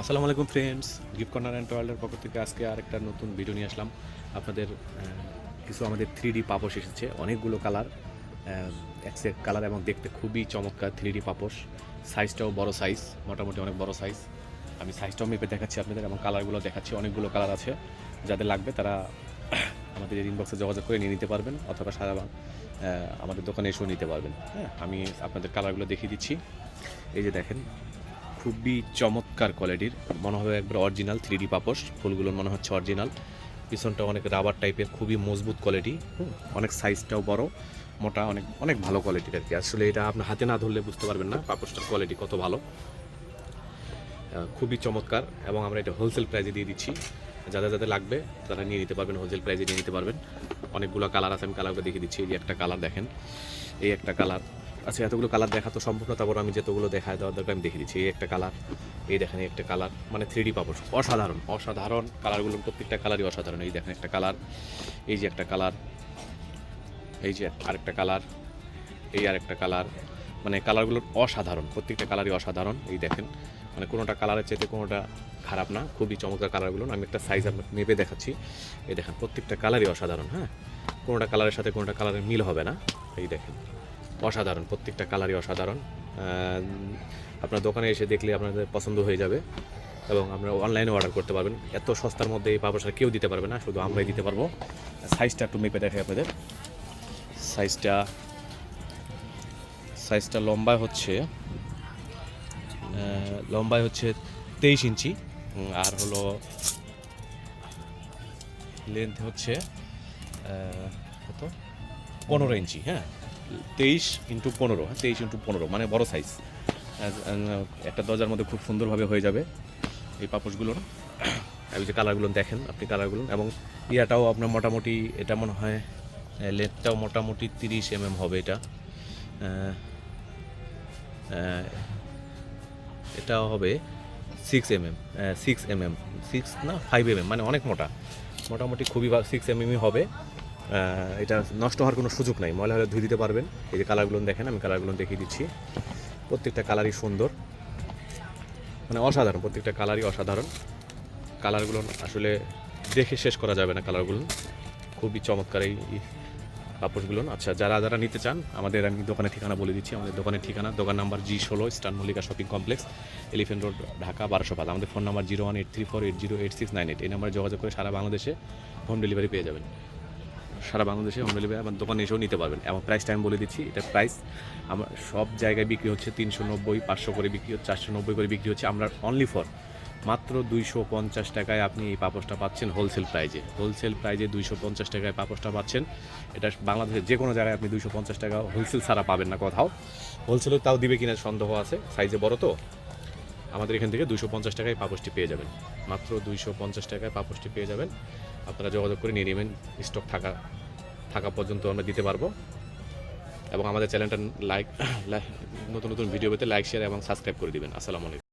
আসসালামু আলাইকুম friends gift corner and ওয়ার্ল্ডের পক্ষ থেকে আজকে আরেকটা নতুন ভিডিও নিয়ে আসলাম। আপনাদের কিছু আমাদের থ্রি ডি পাপোশ এসেছে, অনেকগুলো কালার একসেট কালার এবং দেখতে খুবই চমৎকার থ্রি ডি পাপোশ। সাইজটাও বড় সাইজ মোটামুটি অনেক বড় সাইজ আমি সাইজটাও মেপে দেখাচ্ছি আপনাদের এবং কালারগুলো দেখাচ্ছি, অনেকগুলো কালার আছে। যাদের লাগবে তারা আমাদের ইনবক্সে যোগাযোগ করে নিয়ে নিতে পারবেন অথবা সারা আমাদের দোকানে এসেও নিতে পারবেন। হ্যাঁ আমি আপনাদের কালারগুলো দেখিয়ে দিচ্ছি। এই যে দেখেন খুবই চমৎকার কোয়ালিটির। মনে হবে একবার অরিজিনাল থ্রি ডি পাপোশ। ফুলগুলো মনে হচ্ছে অরিজিনাল পিছনটা অনেক রাবার টাইপের খুবই মজবুত কোয়ালিটি অনেক সাইজটাও বড়, মোটা, অনেক অনেক ভালো কোয়ালিটির আর কি। আসলে এটা আপনার হাতে না ধরলে বুঝতে পারবেন না, পাপোশটার কোয়ালিটি কত ভালো। খুবই চমৎকার এবং আমরা এটা হোলসেল প্রাইজে দিয়ে দিচ্ছি। যাদের যাদের লাগবে, তারা নিয়ে নিতে পারবেন হোলসেল প্রাইজে নিয়ে নিতে পারবেন। অনেকগুলো কালার আছে, আমি কালারগুলো দেখিয়ে দিচ্ছি। এই যে একটা কালার দেখেন। এই একটা কালার আচ্ছা এতগুলো কালার দেখা তো সম্ভব না, তারপর আমি যতগুলো দেখায় দেওয়ার দরকার আমি দেখে দিচ্ছি। এই একটা কালার এই দেখেন একটা কালার মানে থ্রি ডি পাপড় অসাধারণ অসাধারণ কালারগুলো প্রত্যেকটা কালারই অসাধারণ। এই দেখেন একটা কালার এই যে একটা কালার এই যে আরেকটা কালার এই আরেকটা কালার মানে কালারগুলো অসাধারণ, প্রত্যেকটা কালারই অসাধারণ। এই দেখেন মানে কোনোটা কালারের চাইতে কোনোটা খারাপ না, খুবই চমৎকার কালারগুলো আমি একটা সাইজ আপনাকে মেপে দেখাচ্ছি। এই দেখেন, প্রত্যেকটা কালারই অসাধারণ হ্যাঁ? কোনোটা কালারের সাথে কোনোটা কালারের মিল হবে না। এই দেখেন অসাধারণ, প্রত্যেকটা কালারই অসাধারণ। আপনার দোকানে এসে দেখলে আপনাদের পছন্দ হয়ে যাবে এবং আপনারা অনলাইনে অর্ডার করতে পারবেন। এত সস্তার মধ্যে এই পাপড় কেউ দিতে পারবে না, শুধু আমরাই দিতে পারব। সাইজটা একটু মেপে দেখাই আপনাদের। সাইজটা সাইজটা লম্বায় হচ্ছে লম্বায় হচ্ছে তেইশ ইঞ্চি আর হলো লেন্থ হচ্ছে কত? পনেরো ইঞ্চি হ্যাঁ। তেইশ ইন্টু পনেরো হ্যাঁ তেইশ ইন্টু পনেরো মানে বড় সাইজ একটা দরজার মধ্যে খুব সুন্দরভাবে হয়ে যাবে এই পাপোশগুলোর এই যে কালারগুলো দেখেন, আপনি কালারগুলো এবং ইয়াটাও আপনার মোটামুটি, এটা মনে হয় লেন্থটাও মোটামুটি তিরিশ এমএম হবে এটা। এটাও হবে six M M six M M six না ফাইভ এম এম মানে অনেক মোটা। মোটামুটি খুবই সিক্স এম এমই হবে। এটা নষ্ট হওয়ার কোনো সুযোগ নাই। ময়লা হলে ধুয়ে দিতে পারবেন। এই যে কালারগুলো দেখেন, আমি কালারগুলো দেখিয়ে দিচ্ছি। প্রত্যেকটা কালারই সুন্দর। মানে অসাধারণ, প্রত্যেকটা কালারই অসাধারণ। কালারগুলো আসলে দেখে শেষ করা যাবে না কালারগুলো। খুবই চমৎকার এই কাপড়গুলো। আচ্ছা যারা যারা নিতে চান, আমাদের আমি দোকানের ঠিকানা বলে দিচ্ছি। আমাদের দোকানের ঠিকানা, দোকান নাম্বার জি ষোলো স্টান Mallika shopping complex, elephant road, Dhaka, বারোশো পাঁচ। আমাদের phone number zero one eight three four eight zero eight six nine eight. এই নাম্বারে যোগাযোগ করে সারা বাংলাদেশে হোম ডেলিভারি পেয়ে যাবেন। সারা বাংলাদেশে হোম ডেলিভারি আমার দোকানে এসেও নিতে পারবেন। এবং প্রাইসটা আমি বলে দিচ্ছি, এটা প্রাইস আমার সব জায়গায় বিক্রি হচ্ছে তিনশো নব্বই, পাঁচশো করে বিক্রি হচ্ছে, চারশো নব্বই করে বিক্রি হচ্ছে। আমরা অনলি ফর মাত্র দুইশো পঞ্চাশ টাকায় আপনি এই পাপোশটা পাচ্ছেন হোলসেল প্রাইজে হোলসেল প্রাইজে দুইশো পঞ্চাশ টাকায় পাপোশটা পাচ্ছেন। এটা বাংলাদেশের যে কোনো জায়গায় আপনি দুইশো পঞ্চাশ টাকা হোলসেল ছাড়া পাবেন না কোথাও। হোলসেলে তাও দিবে কিনা সন্দেহ আছে। সাইজে বড় তো। আমাদের এখান থেকে দুশো পঞ্চাশ টাকায় পাপোশটি পেয়ে যাবেন। মাত্র দুইশো পঞ্চাশ টাকায় পাপোশটি পেয়ে যাবেন। আপনারা যোগাযোগ করে নিয়ে নেবেন। স্টক থাকা থাকা পর্যন্ত আমরা দিতে পারব। এবং আমাদের চ্যানেলটা লাইক, নতুন নতুন ভিডিও পেতে লাইক, শেয়ার এবং সাবস্ক্রাইব করে দেবেন। আসসালামু আলাইকুম।